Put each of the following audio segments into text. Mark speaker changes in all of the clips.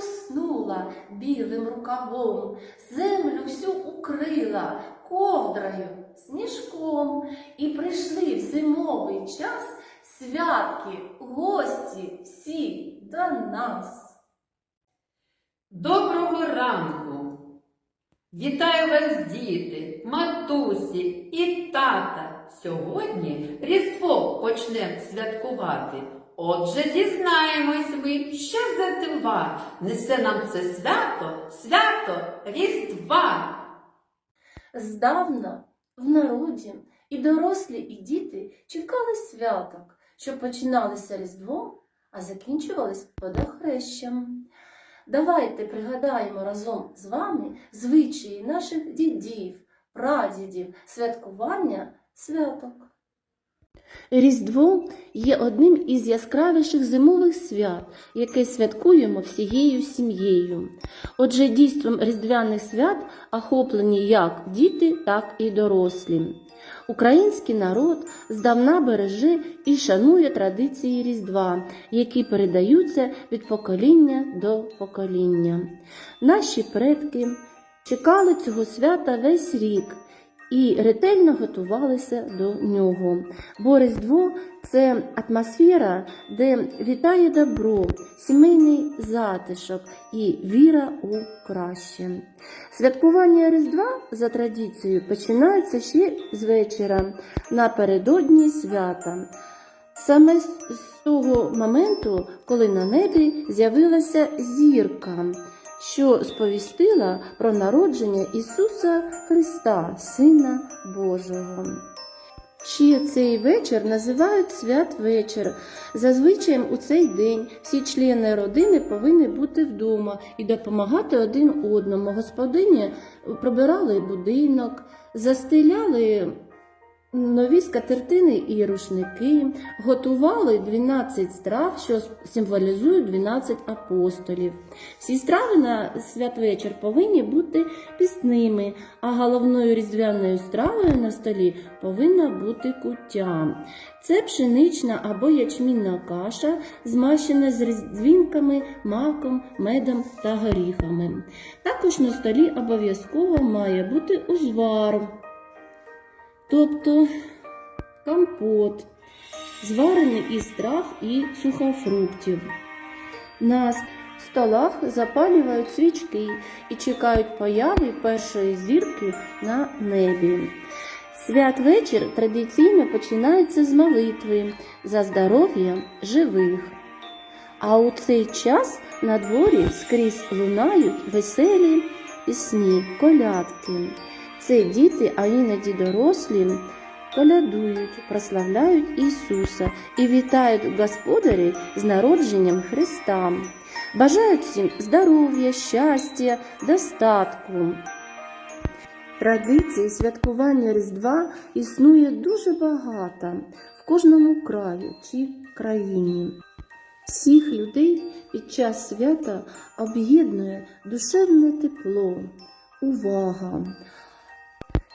Speaker 1: полоснула білим рукавом, землю всю укрила ковдрою, сніжком, і прийшли в зимовий час святки, гості всі до нас.
Speaker 2: Доброго ранку! Вітаю вас, діти, матусі і тата. Сьогодні Різдво почнемо святкувати. Отже, дізнаємось ми, що за дива несе нам це свято, свято Різдва.
Speaker 1: Здавна в народі і дорослі, і діти чекали святок, що починалися Різдвом, а закінчувались водохрещем. Давайте пригадаємо разом з вами звичаї наших дідів, прадідів, святкування святок. Різдво є одним із яскравіших зимових свят, яке святкуємо всією сім'єю. Отже, дійством різдвяних свят охоплені як діти, так і дорослі. Український народ здавна береже і шанує традиції Різдва, які передаються від покоління до покоління. Наші предки чекали цього свята весь рік і ретельно готувалися до нього. Бо Різдво це атмосфера, де вітає добро, сімейний затишок і віра у краще. Святкування Різдва за традицією починається ще з вечора напередодні свята. Саме з того моменту, коли на небі з'явилася зірка, що сповістила про народження Ісуса Христа, Сина Божого. Ще цей вечір називають святвечір. Зазвичай у цей день всі члени родини повинні бути вдома і допомагати один одному. Господині прибирали будинок, застеляли нові скатертини і рушники, готували 12 страв, що символізують 12 апостолів. Всі страви на святвечір повинні бути пісними, а головною різдвяною стравою на столі повинна бути куття. Це пшенична або ячмінна каша, змащена з різдвінками, маком, медом та горіхами. Також на столі обов'язково має бути узвар, тобто компот, зварений із трав і сухофруктів. На столах запалюють свічки і чекають появи першої зірки на небі. Святвечір традиційно починається з молитви за здоров'я живих. А у цей час на дворі скрізь лунають веселі пісні, колядки. Це діти, а іноді дорослі колядують, прославляють Ісуса і вітають господарі з народженням Христа. Бажають всім здоров'я, щастя, достатку. Традиції святкування Різдва існує дуже багато в кожному краю чи країні. Всіх людей під час свята об'єднує душевне тепло, увага.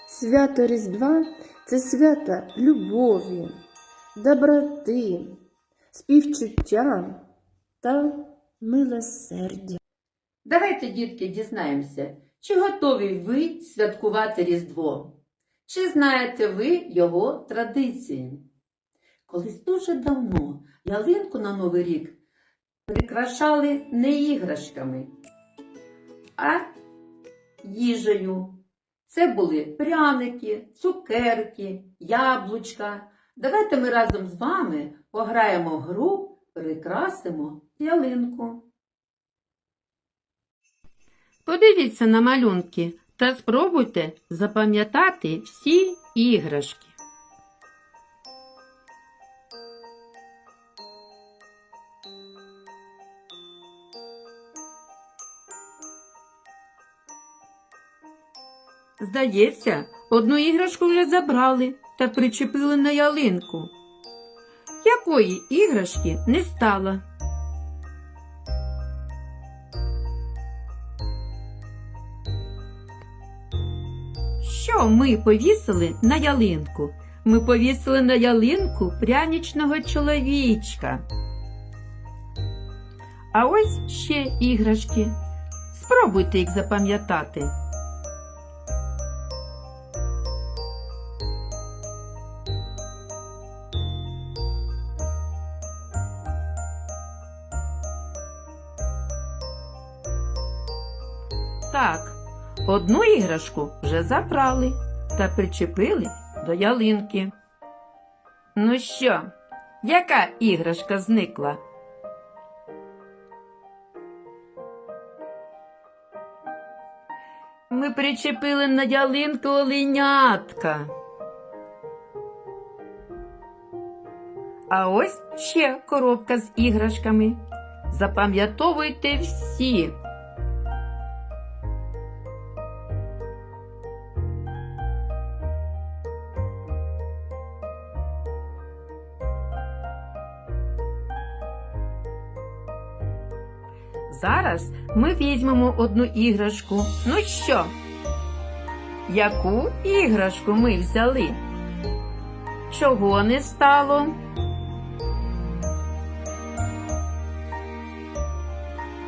Speaker 1: Свято Різдва це свято любові, доброти, співчуття та милосердя.
Speaker 2: Давайте, дітки, дізнаємося, чи готові ви святкувати Різдво? Чи знаєте ви його традиції? Колись дуже давно ялинку на Новий рік прикрашали не іграшками, а їжею. Це були пряники, цукерки, яблучка. Давайте ми разом з вами пограємо в гру, прикрасимо ялинку. Подивіться на малюнки та спробуйте запам'ятати всі іграшки. Здається, одну іграшку вже забрали та причепили на ялинку. Якої іграшки не стало? Що ми повісили на ялинку? Ми повісили на ялинку прянічного чоловічка. А ось ще іграшки. Спробуйте їх запам'ятати. Одну іграшку вже забрали та причепили до ялинки. Ну що, яка іграшка зникла? Ми причепили на ялинку оленятка. А ось ще коробка з іграшками. Запам'ятовуйте всі. Ми візьмемо одну іграшку. Ну що? Яку іграшку ми взяли? Чого не стало?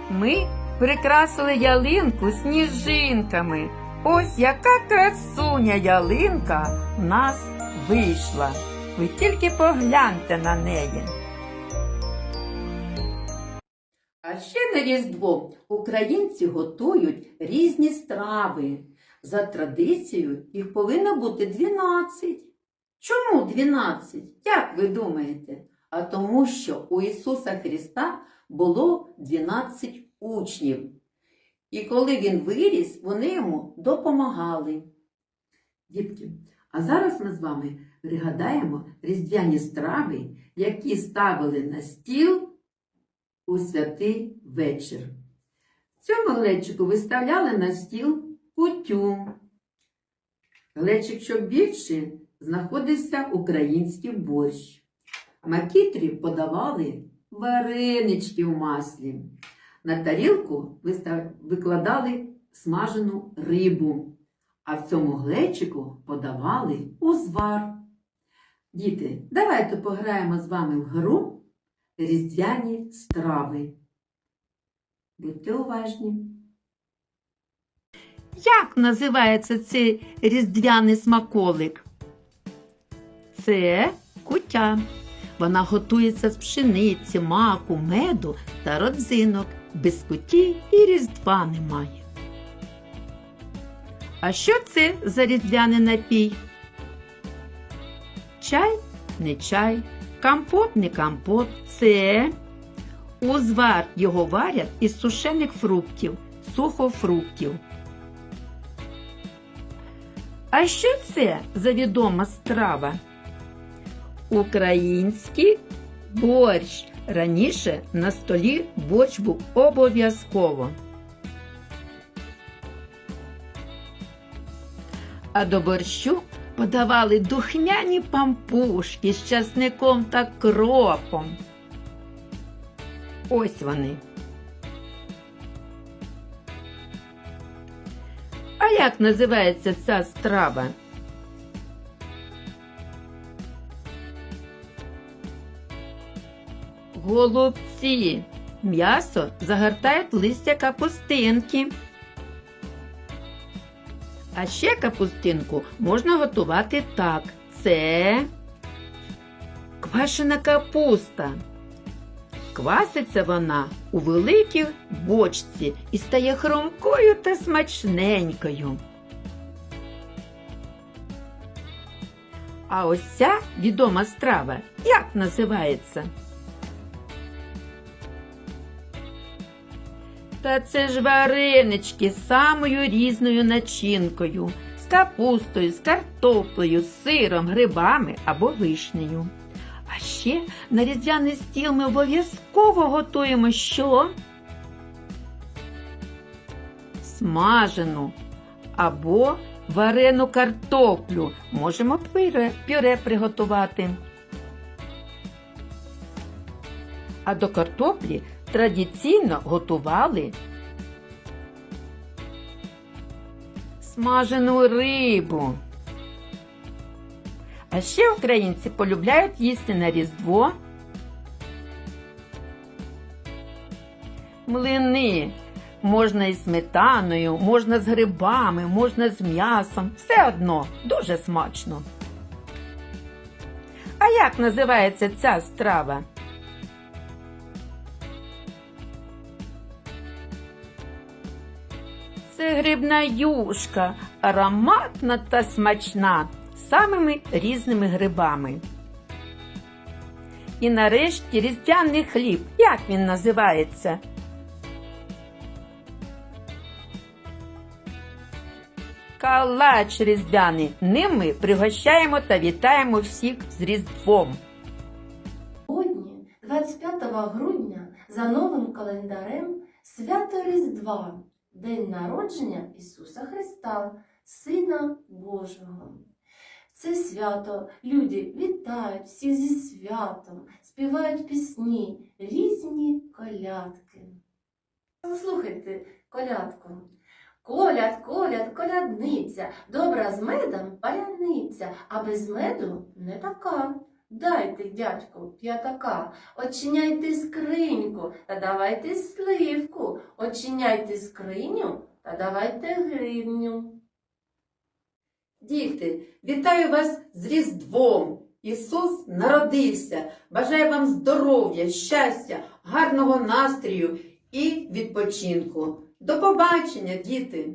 Speaker 2: Ми прикрасили ялинку сніжинками. Ось яка красуня ялинка в нас вийшла. Ви тільки погляньте на неї.
Speaker 3: А ще на Різдво українці готують різні страви. За традицією їх повинно бути 12. Чому 12? Як ви думаєте? А тому, що у Ісуса Христа було 12 учнів. І коли він виріс, вони йому допомагали. Дітки, а зараз ми з вами пригадаємо різдвяні страви, які ставили на стіл у святий вечір. В цьому глечику виставляли на стіл кутю. Глечик, що більше, знаходився український борщ. Макітрі подавали варенички в маслі. На тарілку викладали смажену рибу, а в цьому глечику подавали узвар. Діти, давайте пограємо з вами в гру різдвяні страви. Будьте уважні.
Speaker 2: Як називається цей різдвяний смаколик? Це кутя. Вона готується з пшениці, маку, меду та родзинок. Без куті і різдва немає. А що це за різдвяний напій? Чай не чай, компот не компот. Це узвар його варять із сушених фруктів, сухофруктів. А що це за відома страва? Український борщ. Раніше на столі борщ був обов'язково. А до борщу подавали духмяні пампушки з часником та кропом. Ось вони. А як називається ця страва? Голубці. М'ясо загортають листя капустинки. А ще капустинку можна готувати так. Це квашена капуста. Кваситься вона у великій бочці і стає хрумкою та смачненькою. А ось ця відома страва як називається? Та це ж варенички з самою різною начинкою, з капустою, з картоплею, з сиром, грибами або вишнею. А ще на різдвяний стіл ми обов'язково готуємо що? Смажену або варену картоплю. Можемо пюре, пюре приготувати. А до картоплі традиційно готували смажену рибу. А ще українці полюбляють їсти на Різдво Млини. Можна із сметаною, можна з грибами, можна з м'ясом. Все одно дуже смачно. А як називається ця страва? Це грибна юшка, ароматна та смачна, самими різними грибами. І нарешті різдвяний хліб. Як він називається? Калач різдвяний. Ним ми пригощаємо та вітаємо всіх з Різдвом.
Speaker 1: Сьогодні, 25 грудня, за новим календарем, свято Різдва, День народження Ісуса Христа, Сина Божого. Це свято люди вітають всіх зі святом, співають пісні, різні колядки. Послухайте колядку. Коляд, коляд, колядниця, добра з медом паляниця, а без меду не така. Дайте, дядьку, п'ятака, очиняйте скриньку та давайте сливку, очиняйте скриню та давайте гривню.
Speaker 3: Діти, вітаю вас з Різдвом! Ісус народився! Бажаю вам здоров'я, щастя, гарного настрою і відпочинку. До побачення, діти!